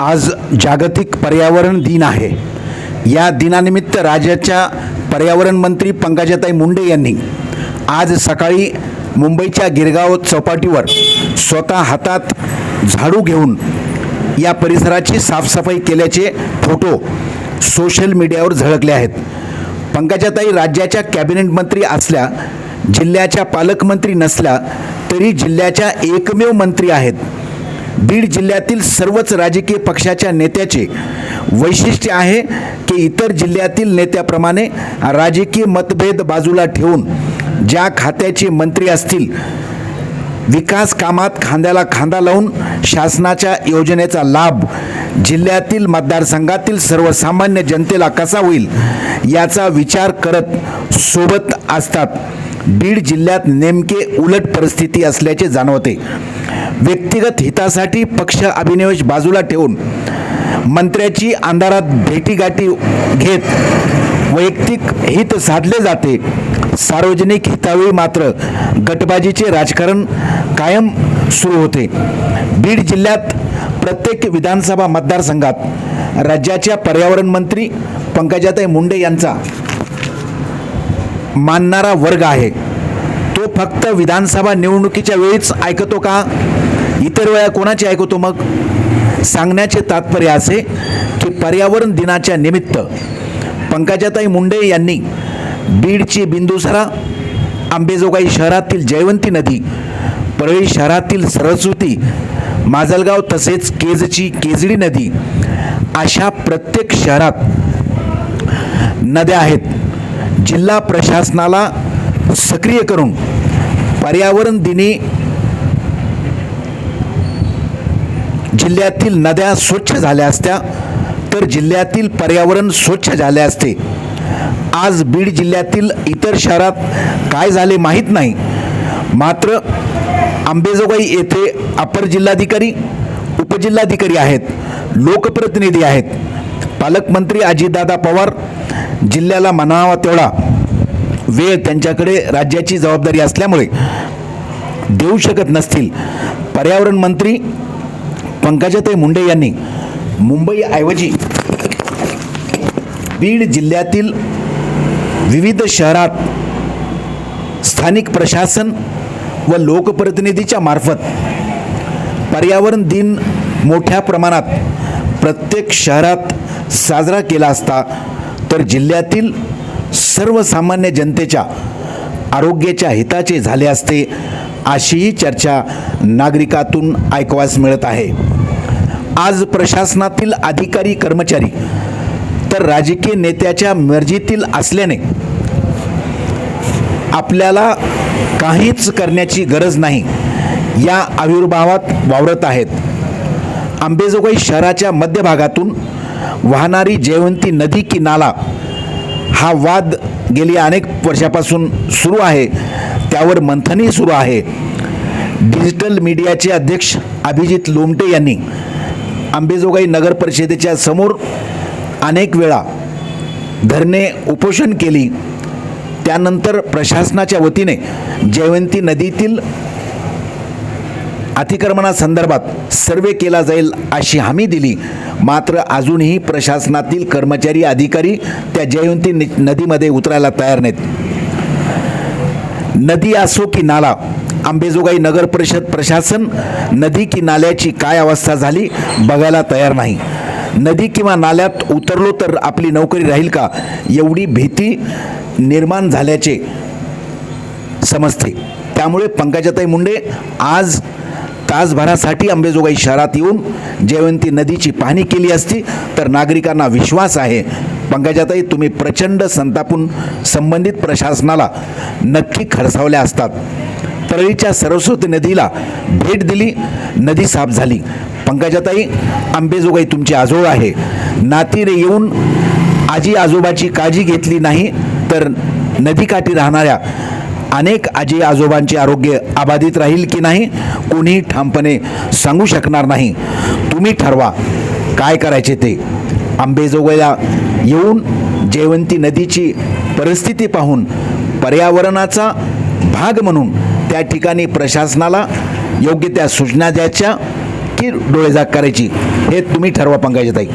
आज जागतिक पर्यावरण दिन आहे. या दिनानिमित्त राज्याच्या पर्यावरण मंत्री पंकजाताई मुंडे यांनी आज सकाळी मुंबईच्या गिरगाव चौपाटीवर स्वतः हातात झाडू घेऊन या परिसराची साफसफाई केल्याचे फोटो सोशल मीडियावर झळकले आहेत. पंकजाताई राज्याच्या कॅबिनेट मंत्री असल्या जिल्ह्याच्या पालकमंत्री नसल्या तरी जिल्ह्याच्या एकमेव मंत्री आहेत. बीड जिल्ह्यातील सर्वच राजकीय पक्षाच्या नेत्याचे वैशिष्ट्य आहे की इतर जिल्ह्यातील नेत्याप्रमाणे राजकीय मतभेद बाजूला ठेवून ज्या खात्याचे मंत्री असतील विकास कामात खांद्याला खांदा लावून शासनाच्या योजनेचा लाभ जिल्ह्यातील मतदारसंघातील सर्वसामान्य जनतेला कसा होईल याचा विचार करत सोबत असतात. बीड जिल्ह्यात नेमके उलट परिस्थिती असल्याचे जाणवते. व्यक्तिगत हितासाठी पक्ष अभिनिवेश बाजूला ठेवून मंत्र्याची अंधारात भेटीगाठी घेत वैयक्तिक हित साधले जाते. सार्वजनिक हितावेळी मात्र गटबाजीचे राजकारण कायम सुरू होते. बीड जिल्ह्यात प्रत्येक विधानसभा मतदारसंघात राज्याच्या पर्यावरण मंत्री पंकजाताई मुंडे यांचा मानणारा वर्ग आहे. तो फक्त विधानसभा निवडणुकीच्या वेळीच ऐकतो का? इतर वेळा कोणाचे ऐकतो मग? सांगण्याचे तात्पर्य असे की पर्यावरण दिनाच्या निमित्त पंकजाताई मुंडे यांनी बीडची बिंदुसरा आंबेजोगाई शहरातील जयवंती नदी परळी शहरातील सरस्वती माजलगाव तसेच केजची केजडी नदी अशा प्रत्येक शहरात नद्या आहेत. जिल्हा प्रशासनाला सक्रिय करून पर्यावरण दिनी जिल्ह्यातील नद्या स्वच्छ झाल्या असत्या तर जिल्ह्यातील पर्यावरण स्वच्छ झाले असते. आज बीड जिल्ह्यातील इतर शहरात काय झाले माहीत नाही. मात्र आंबेजोगाई येथे अपर जिल्हाधिकारी उपजिल्हाधिकारी आहेत लोकप्रतिनिधी आहेत. पालकमंत्री अजितदादा पवार जिल्ह्याला म्हणावा तेवढा वेळ त्यांच्याकडे राज्याची जबाबदारी असल्यामुळे देऊ शकत नसतील. पर्यावरण मंत्री पंकजाताई मुंडे यांनी मुंबईऐवजी बीड जिल्ह्यातील विविध शहरात स्थानिक प्रशासन व लोकप्रतिनिधीच्या मार्फत पर्यावरण दिन मोठ्या प्रमाणात प्रत्येक शहरात साजरा केला असता तर जिल्ह्यातील सर्वसामान्य जनतेच्या आरोग्याच्या हिताचे झाले असते अशीही चर्चा नागरिकातून ऐकवास मिळत आहे. आज प्रशासनातील अधिकारी कर्मचारी तर राजकीय नेत्याच्या मर्जीतील असल्याने आपल्याला काहीच करण्याची गरज नाही या आविर्भावात वावरत आहेत. आंबेजोगाई शहराच्या मध्यभागातून वाहणारी जयवंती नदी की नाला हा वाद गेली अनेक वर्षापासून सुरू आहे. त्यावर मंथनही सुरू आहे. डिजिटल मीडियाचे अध्यक्ष अभिजित लोमटे यांनी आंबेजोगाई नगर परिषदेच्या समोर अनेक वेळा धरणे उपोषण केली. त्यानंतर प्रशासनाच्या वतीने जयवंती नदीतील अतिक्रमणासंदर्भात सर्वे केला जाईल अशी हमी दिली. मात्र अजूनही प्रशासनातील कर्मचारी अधिकारी त्या जयंती नदीमध्ये उतरायला तयार नाहीत. नदी असो की नाला आंबेजोगाई नगर परिषद प्रशासन नदी की नाल्याची काय अवस्था झाली बघायला तयार नाही. नदी किंवा नाल्यात उतरलो तर आपली नोकरी राहील का? एवढी भीती निर्माण झाल्याचे समजते. त्यामुळे पंकजाताई मुंडे आज तासभरासाठी अंबेजोगाई शहरात येऊन जयवंती नदीची पाहणी केली असती तर नागरिकांना विश्वास आहे. पंकजाताई तुम्ही प्रचंड संतापून संबंधित प्रशासनाला नक्की खडसावल्या असतात. परळीच्या सरस्वती नदीला भेट दिली नदी साफ झाली. पंकजाताई आंबेजोगाई तुमची आजोळ आहे. नातीने येऊन आजी आजोबाची काळजी घेतली नाही तर नदीकाठी राहणाऱ्या अनेक आजी आजोबांचे आरोग्य अबाधित राहील की नाही कोणी ठामपणे सांगू शकणार नाही. तुम्ही ठरवा काय करायचे ते. आंबेजोगाईला येऊन जयवंती नदीची परिस्थिती पाहून पर्यावरणाचा भाग म्हणून त्या ठिकाणी प्रशासनाला योग्य त्या सूचना द्यायच्या की डोळेजाग करायची हे तुम्ही ठरवा पंकजाताई.